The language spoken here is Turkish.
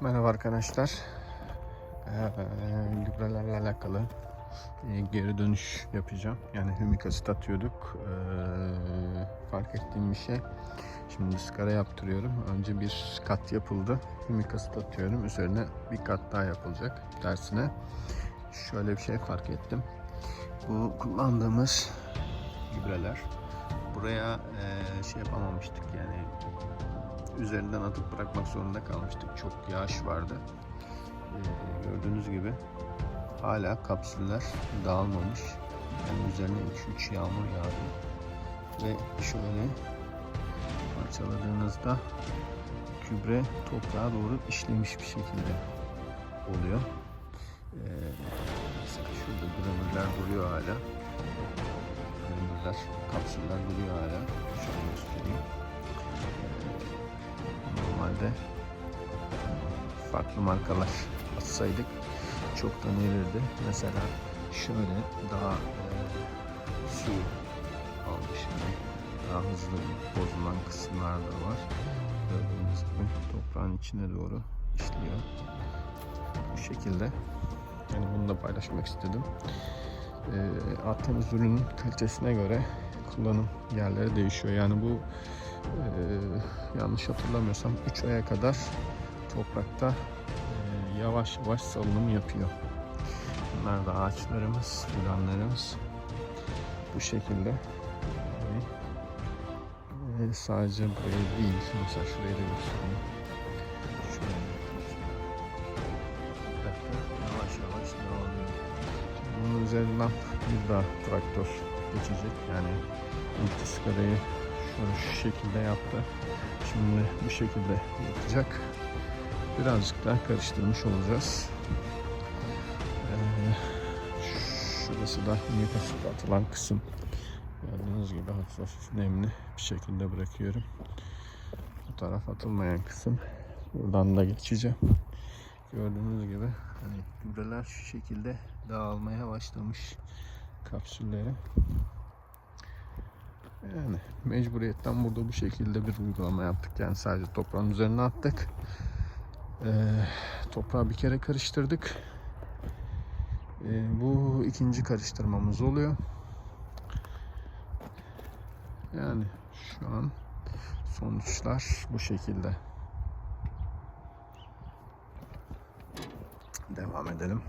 Merhaba arkadaşlar. Ee, gübrelerle alakalı e, geri dönüş yapacağım. Yani hümik asit atıyorduk. Ee, fark ettiğim bir şey. Şimdi ıskara yaptırıyorum. Önce bir kat yapıldı. Hümik asit atıyorum. Üzerine bir kat daha yapılacak dersine. Şöyle bir şey fark ettim. Bu kullandığımız gübreler buraya e, şey yapamamıştık yani üzerinden atıp bırakmak zorunda kalmıştık. Çok yağış vardı. Ee, gördüğünüz gibi hala kapsüller dağılmamış. Yani üzerine 2-3 yağmur yağdı. Ve şöyle parçaladığınızda gübre toprağa doğru işlemiş bir şekilde oluyor. Ee, şurada granüller duruyor hala. Granüller, kapsüller duruyor hala. Şöyle göstereyim normalde farklı markalar atsaydık çoktan erirdi. Mesela şöyle daha e, su yani daha hızlı bozulan kısımlar da var. Gördüğünüz gibi toprağın içine doğru işliyor. Bu şekilde yani bunu da paylaşmak istedim. E, attığımız ürünün kalitesine göre kullanım yerleri değişiyor. Yani bu ee, yanlış hatırlamıyorsam 3 aya kadar toprakta e, yavaş yavaş salınım yapıyor. Bunlar da ağaçlarımız, fidanlarımız bu şekilde. E, sadece buraya değil, mesela şurayı da göstereyim. Üzerinden bir daha traktör geçecek. Yani ilk ıskarayı şöyle şu şekilde yaptı. Şimdi bu şekilde yapacak. Birazcık daha karıştırmış olacağız. Ee, şurası da hümik asit atılan kısım. Gördüğünüz gibi hafif hafif nemli bir şekilde bırakıyorum. Bu taraf atılmayan kısım. Buradan da geçeceğim. Gördüğünüz gibi hani gübreler şu şekilde dağılmaya başlamış kapsülleri. Yani mecburiyetten burada bu şekilde bir uygulama yaptık. Yani sadece toprağın üzerine attık. Ee, toprağı bir kere karıştırdık. Ee, bu ikinci karıştırmamız oluyor. Yani şu an sonuçlar bu şekilde. Devam edelim.